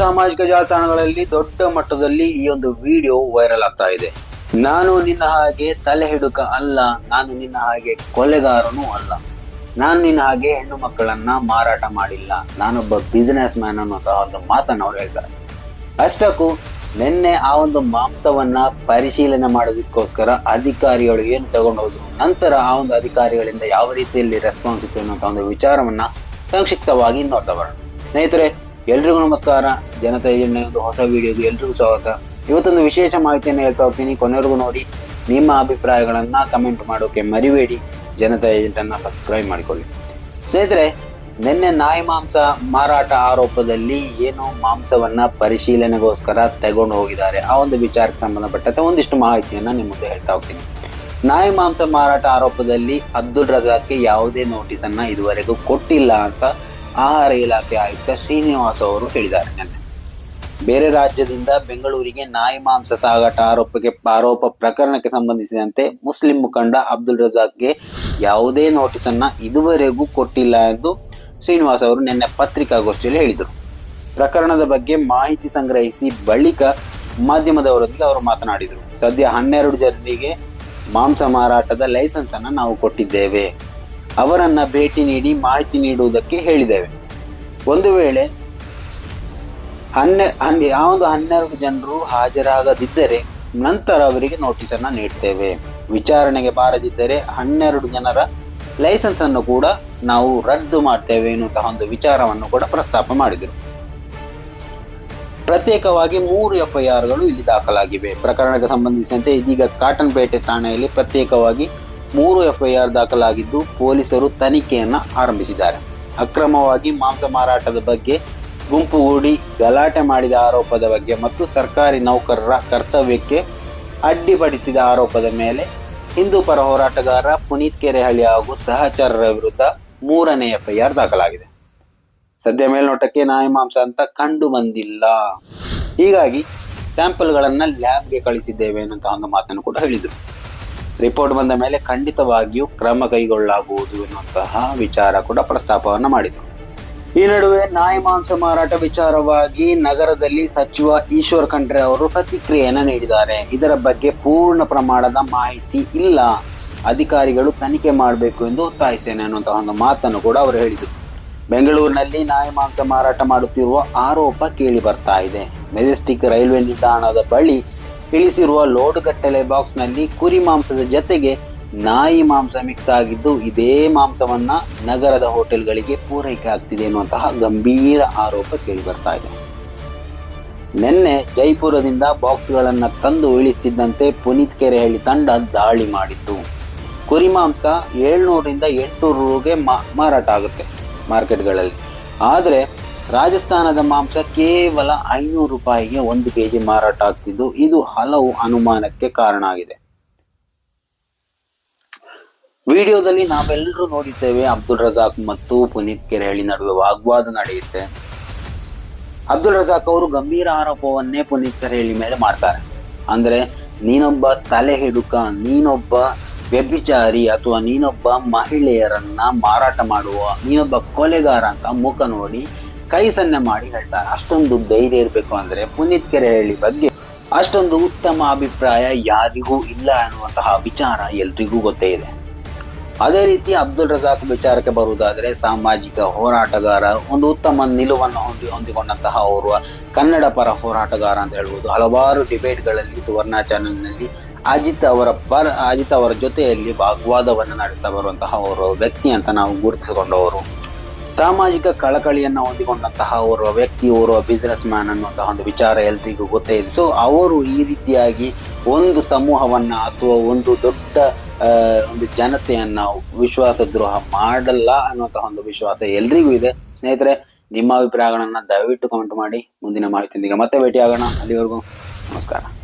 ಸಾಮಾಜಿಕ ಜಾಲತಾಣಗಳಲ್ಲಿ ದೊಡ್ಡ ಮಟ್ಟದಲ್ಲಿ ಈ ಒಂದು ವಿಡಿಯೋ ವೈರಲ್ ಆಗ್ತಾ ಇದೆ. ನಾನು ನಿನ್ನ ಹಾಗೆ ತಲೆ ಹಿಡುಕ ಅಲ್ಲ, ನಾನು ನಿನ್ನ ಹಾಗೆ ಕೊಲೆಗಾರನೂ ಅಲ್ಲ. ನಾನು ನಿನ್ನ ಹಾಗೆ ಹೆಣ್ಣು ಮಕ್ಕಳನ್ನ ಮಾರಾಟ ಮಾಡಿಲ್ಲ. ನಾನೊಬ್ಬ ಬಿಸಿನೆಸ್ ಮ್ಯಾನ್ ಅನ್ನೋಂತಹ ಒಂದು ಮಾತನ್ನು ಅವ್ರು ಹೇಳ್ತಾರೆ. ಅಷ್ಟಕ್ಕೂ ನಿನ್ನೆ ಆ ಒಂದು ಮಾಂಸವನ್ನ ಪರಿಶೀಲನೆ ಮಾಡೋದಕ್ಕೋಸ್ಕರ ಅಧಿಕಾರಿಗಳು ಏನು ತಗೊಂಡೋದ್ರು ನಂತರ ಆ ಒಂದು ಅಧಿಕಾರಿಗಳಿಂದ ಯಾವ ರೀತಿಯಲ್ಲಿ ರೆಸ್ಪಾನ್ಸ್ ಇತ್ತು ಅನ್ನೋಂಥ ಒಂದು ವಿಚಾರವನ್ನ ಸಂಕ್ಷಿಪ್ತವಾಗಿ ನೋಡ್ತಾ ಬರೋಣ. ಸ್ನೇಹಿತರೆ ಎಲ್ರಿಗೂ ನಮಸ್ಕಾರ. ಜನತಾ ಏಜೆಂಟ್ನ ಒಂದು ಹೊಸ ವಿಡಿಯೋಗೆ ಎಲ್ರಿಗೂ ಸ್ವಾಗತ. ಇವತ್ತೊಂದು ವಿಶೇಷ ಮಾಹಿತಿಯನ್ನು ಹೇಳ್ತಾ ಹೋಗ್ತೀನಿ. ಕೊನೆವರೆಗೂ ನೋಡಿ, ನಿಮ್ಮ ಅಭಿಪ್ರಾಯಗಳನ್ನು ಕಮೆಂಟ್ ಮಾಡೋಕೆ ಮರಿಬೇಡಿ. ಜನತಾ ಏಜೆಂಟನ್ನು ಸಬ್ಸ್ಕ್ರೈಬ್ ಮಾಡಿಕೊಳ್ಳಿ. ಸ್ನೇಹಿತರೆ, ನಿನ್ನೆ ನಾಯಿ ಮಾಂಸ ಮಾರಾಟ ಆರೋಪದಲ್ಲಿ ಏನು ಮಾಂಸವನ್ನ ಪರಿಶೀಲನೆಗೋಸ್ಕರ ತಗೊಂಡು ಹೋಗಿದ್ದಾರೆ. ಆ ಒಂದು ವಿಚಾರಕ್ಕೆ ಸಂಬಂಧಪಟ್ಟಂತೆ ಒಂದಿಷ್ಟು ಮಾಹಿತಿಯನ್ನ ನಿಮ್ಮ ಮುಂದೆ ಹೇಳ್ತಾ ಹೋಗ್ತೀನಿ. ನಾಯಿ ಮಾಂಸ ಮಾರಾಟ ಆರೋಪದಲ್ಲಿ ಅಬ್ದುಲ್ ರಜಾಕ್ಗೆ ಯಾವುದೇ ನೋಟಿಸನ್ನು ಇದುವರೆಗೂ ಕೊಟ್ಟಿಲ್ಲ ಅಂತ ಆಹಾರ ಇಲಾಖೆ ಆಯುಕ್ತ ಶ್ರೀನಿವಾಸ್ ಅವರು ಹೇಳಿದ್ದಾರೆ. ಬೇರೆ ರಾಜ್ಯದಿಂದ ಬೆಂಗಳೂರಿಗೆ ನಾಯಿ ಮಾಂಸ ಸಾಗಾಟ ಆರೋಪಕ್ಕೆ ಆರೋಪ ಪ್ರಕರಣಕ್ಕೆ ಸಂಬಂಧಿಸಿದಂತೆ ಮುಸ್ಲಿಂ ಮುಖಂಡ ಅಬ್ದುಲ್ ರಜಾಕ್ಗೆ ಯಾವುದೇ ನೋಟಿಸ್ ಅನ್ನ ಇದುವರೆಗೂ ಕೊಟ್ಟಿಲ್ಲ ಎಂದು ಶ್ರೀನಿವಾಸ್ ಅವರು ನಿನ್ನೆ ಪತ್ರಿಕಾಗೋಷ್ಠಿಯಲ್ಲಿ ಹೇಳಿದರು. ಪ್ರಕರಣದ ಬಗ್ಗೆ ಮಾಹಿತಿ ಸಂಗ್ರಹಿಸಿ ಬಳಿಕ ಮಾಧ್ಯಮದವರೊಂದಿಗೆ ಅವರು ಮಾತನಾಡಿದರು. ಸದ್ಯ ಹನ್ನೆರಡು ಜನರಿಗೆ ಮಾಂಸ ಮಾರಾಟದ ಲೈಸೆನ್ಸ್ ಅನ್ನ ನಾವು ಕೊಟ್ಟಿದ್ದೇವೆ. ಅವರನ್ನ ಭೇಟಿ ನೀಡಿ ಮಾಹಿತಿ ನೀಡುವುದಕ್ಕೆ ಹೇಳಿದ್ದೇವೆ. ಒಂದು ವೇಳೆ ಹನ್ನೆ, ಹನ್, ಯಾವೊಂದು ಹನ್ನೆರಡು ಜನರು ಹಾಜರಾಗದಿದ್ದರೆ ನಂತರ ಅವರಿಗೆ ನೋಟಿಸನ್ನು ನೀಡ್ತೇವೆ. ವಿಚಾರಣೆಗೆ ಬಾರದಿದ್ದರೆ ಹನ್ನೆರಡು ಜನರ ಲೈಸೆನ್ಸ್ ಅನ್ನು ಕೂಡ ನಾವು ರದ್ದು ಮಾಡ್ತೇವೆ ಎನ್ನುವಂತಹ ಒಂದು ವಿಚಾರವನ್ನು ಕೂಡ ಪ್ರಸ್ತಾಪ ಮಾಡಿದರು. ಪ್ರತ್ಯೇಕವಾಗಿ ಮೂರು ಎಫ್ಐಆರ್ಗಳು ಇಲ್ಲಿ ದಾಖಲಾಗಿವೆ. ಪ್ರಕರಣಕ್ಕೆ ಸಂಬಂಧಿಸಿದಂತೆ ಇದೀಗ ಕಾಟನ್ಪೇಟೆ ಠಾಣೆಯಲ್ಲಿ ಪ್ರತ್ಯೇಕವಾಗಿ ಮೂರು ಎಫ್ಐಆರ್ ದಾಖಲಾಗಿದ್ದು ಪೊಲೀಸರು ತನಿಖೆಯನ್ನು ಆರಂಭಿಸಿದ್ದಾರೆ. ಅಕ್ರಮವಾಗಿ ಮಾಂಸ ಮಾರಾಟದ ಬಗ್ಗೆ ಗುಂಪುಗೂಡಿ ಗಲಾಟೆ ಮಾಡಿದ ಆರೋಪದ ಬಗ್ಗೆ ಮತ್ತು ಸರ್ಕಾರಿ ನೌಕರರ ಕರ್ತವ್ಯಕ್ಕೆ ಅಡ್ಡಿಪಡಿಸಿದ ಆರೋಪದ ಮೇಲೆ ಹಿಂದೂ ಪರ ಹೋರಾಟಗಾರ ಪುನೀತ್ ಕೆರೆಹಳ್ಳಿ ಹಾಗೂ ಸಹಚರರ ವಿರುದ್ಧ ಮೂರನೇ ಎಫ್ಐಆರ್ ದಾಖಲಾಗಿದೆ. ಸದ್ಯ ಮೇಲ್ನೋಟಕ್ಕೆ ನಾಯಿ ಮಾಂಸ ಅಂತ ಕಂಡು ಬಂದಿಲ್ಲ. ಹೀಗಾಗಿ ಸ್ಯಾಂಪಲ್ಗಳನ್ನು ಲ್ಯಾಬ್ಗೆ ಕಳಿಸಿದ್ದೇವೆ ಎನ್ನುವಂತಹ ಒಂದು ಮಾತನ್ನು ಕೂಡ ಹೇಳಿದರು. ರಿಪೋರ್ಟ್ ಬಂದ ಮೇಲೆ ಖಂಡಿತವಾಗಿಯೂ ಕ್ರಮ ಕೈಗೊಳ್ಳಲಾಗುವುದು ಎನ್ನುವಂತಹ ವಿಚಾರ ಕೂಡ ಪ್ರಸ್ತಾಪವನ್ನು ಮಾಡಿದರು. ಈ ನಡುವೆ ನಾಯಿ ಮಾಂಸ ಮಾರಾಟ ವಿಚಾರವಾಗಿ ನಗರದಲ್ಲಿ ಸಚಿವ ಈಶ್ವರ್ ಖಂಡ್ರೆ ಅವರು ಪ್ರತಿಕ್ರಿಯೆಯನ್ನು ನೀಡಿದ್ದಾರೆ. ಇದರ ಬಗ್ಗೆ ಪೂರ್ಣ ಪ್ರಮಾಣದ ಮಾಹಿತಿ ಇಲ್ಲ. ಅಧಿಕಾರಿಗಳು ತನಿಖೆ ಮಾಡಬೇಕು ಎಂದು ಒತ್ತಾಯಿಸ್ತೇನೆ ಅನ್ನುವಂತಹ ಒಂದು ಮಾತನ್ನು ಕೂಡ ಅವರು ಹೇಳಿದರು. ಬೆಂಗಳೂರಿನಲ್ಲಿ ನಾಯಿ ಮಾಂಸ ಮಾರಾಟ ಮಾಡುತ್ತಿರುವ ಆರೋಪ ಕೇಳಿ ಬರ್ತಾ ಇದೆ. ಮೆಜೆಸ್ಟಿಕ್ ರೈಲ್ವೆ ನಿಲ್ದಾಣದ ಬಳಿ ಇಳಿಸಿರುವ ಲೋಡ್ ಗಟ್ಟಲೆ ಬಾಕ್ಸ್ನಲ್ಲಿ ಕುರಿ ಮಾಂಸದ ಜತೆಗೆ ನಾಯಿ ಮಾಂಸ ಮಿಕ್ಸ್ ಆಗಿದ್ದು ಇದೇ ಮಾಂಸವನ್ನ ನಗರದ ಹೋಟೆಲ್ಗಳಿಗೆ ಪೂರೈಕೆ ಆಗ್ತಿದೆ ಎನ್ನುವಂತಹ ಗಂಭೀರ ಆರೋಪ ಕೇಳಿ ಬರ್ತಾ ಇದೆ. ನಿನ್ನೆ ಜೈಪುರದಿಂದ ಬಾಕ್ಸ್ಗಳನ್ನ ತಂದು ಇಳಿಸ್ತಿದ್ದಂತೆ ಪುನೀತ್ ಕೆರೆಹಳ್ಳಿ ತಂಡ ದಾಳಿ ಮಾಡಿತ್ತು. ಕುರಿ ಮಾಂಸ ಏಳ್ನೂರರಿಂದ ಎಂಟುನೂರು ರೂಗೆ ಮಾರಾಟ ಆಗುತ್ತೆ ಮಾರ್ಕೆಟ್ಗಳಲ್ಲಿ. ಆದರೆ ರಾಜಸ್ಥಾನದ ಮಾಂಸ ಕೇವಲ ಐನೂರು ರೂಪಾಯಿಗೆ ಒಂದು ಕೆಜಿ ಮಾರಾಟ ಆಗ್ತಿದ್ದು. ಇದು ಹಲವು ಅನುಮಾನಕ್ಕೆ ಕಾರಣ ಆಗಿದೆ. ವಿಡಿಯೋದಲ್ಲಿ ನಾವೆಲ್ಲರೂ ನೋಡಿದ್ದೇವೆ, ಅಬ್ದುಲ್ ರಜಾಕ್ ಮತ್ತು ಪುನೀತ್ ಕೆರೆಹಳ್ಳಿ ನಡುವೆ ವಾಗ್ವಾದ ನಡೆಯುತ್ತೆ. ಅಬ್ದುಲ್ ರಜಾಕ್ ಅವರು ಗಂಭೀರ ಆರೋಪವನ್ನೇ ಪುನೀತ್ ಕೆರೆಹಳ್ಳಿ ಮೇಲೆ ಮಾಡ್ತಾರೆ. ಅಂದ್ರೆ, ನೀನೊಬ್ಬ ತಲೆ ಹಿಡುಕ, ನೀನೊಬ್ಬ ವ್ಯಭಿಚಾರಿ ಅಥವಾ ನೀನೊಬ್ಬ ಮಹಿಳೆಯರನ್ನ ಮಾರಾಟ ಮಾಡುವ, ನೀನೊಬ್ಬ ಕೊಲೆಗಾರ ಅಂತ ಮುಖ ನೋಡಿ ಕೈ ಸನ್ನೆ ಮಾಡಿ ಹೇಳ್ತಾರೆ. ಅಷ್ಟೊಂದು ಧೈರ್ಯ ಇರಬೇಕು ಅಂದ್ರೆ ಪುನೀತ್ ಕೆರೆ ಹೇಳಿ ಬಗ್ಗೆ ಅಷ್ಟೊಂದು ಉತ್ತಮ ಅಭಿಪ್ರಾಯ ಯಾರಿಗೂ ಇಲ್ಲ ಅನ್ನುವಂತಹ ವಿಚಾರ ಎಲ್ರಿಗೂ ಗೊತ್ತೇ ಇದೆ. ಅದೇ ರೀತಿ ಅಬ್ದುಲ್ ರಜಾಕ್ ವಿಚಾರಕ್ಕೆ ಬರುವುದಾದರೆ ಸಾಮಾಜಿಕ ಹೋರಾಟಗಾರ, ಒಂದು ಉತ್ತಮ ನಿಲುವನ್ನು ಹೊಂದಿ ಹೊಂದಿಕೊಂಡಂತಹ ಅವರು ಕನ್ನಡ ಪರ ಹೋರಾಟಗಾರ ಅಂತ ಹೇಳ್ಬೋದು. ಹಲವಾರು ಡಿಬೇಟ್ಗಳಲ್ಲಿ ಸುವರ್ಣ ಚಾನೆಲ್ನಲ್ಲಿ ಅಜಿತ್ ಅವರ ಪರ, ಅಜಿತ್ ಅವರ ಜೊತೆಯಲ್ಲಿ ವಾಗ್ವಾದವನ್ನು ನಡೆಸ್ತಾ ಬರುವಂತಹ ಅವರು ವ್ಯಕ್ತಿ ಅಂತ ನಾವು ಗುರುತಿಸಿಕೊಂಡವರು. ಸಾಮಾಜಿಕ ಕಳಕಳಿಯನ್ನು ಹೊಂದಿಕೊಂಡಂತಹ ಓರ್ವ ವ್ಯಕ್ತಿ, ಓರ್ವ ಬಿಸ್ನೆಸ್ ಮ್ಯಾನ್ ಅನ್ನುವಂತಹ ಒಂದು ವಿಚಾರ ಎಲ್ರಿಗೂ ಗೊತ್ತೇ ಇದೆ. ಸೊ ಅವರು ಈ ರೀತಿಯಾಗಿ ಒಂದು ಸಮೂಹವನ್ನ ಅಥವಾ ಒಂದು ದೊಡ್ಡ ಒಂದು ಜನತೆಯನ್ನ ವಿಶ್ವಾಸ ದ್ರೋಹ ಮಾಡಲ್ಲ ಅನ್ನುವಂತಹ ಒಂದು ವಿಶ್ವಾಸ ಎಲ್ರಿಗೂ ಇದೆ. ಸ್ನೇಹಿತರೆ, ನಿಮ್ಮ ಅಭಿಪ್ರಾಯಗಳನ್ನ ದಯವಿಟ್ಟು ಕಮೆಂಟ್ ಮಾಡಿ. ಮುಂದಿನ ಮಾಹಿತಿಯೊಂದಿಗೆ ಮತ್ತೆ ಭೇಟಿಯಾಗೋಣ. ಅಲ್ಲಿವರೆಗೂ ನಮಸ್ಕಾರ.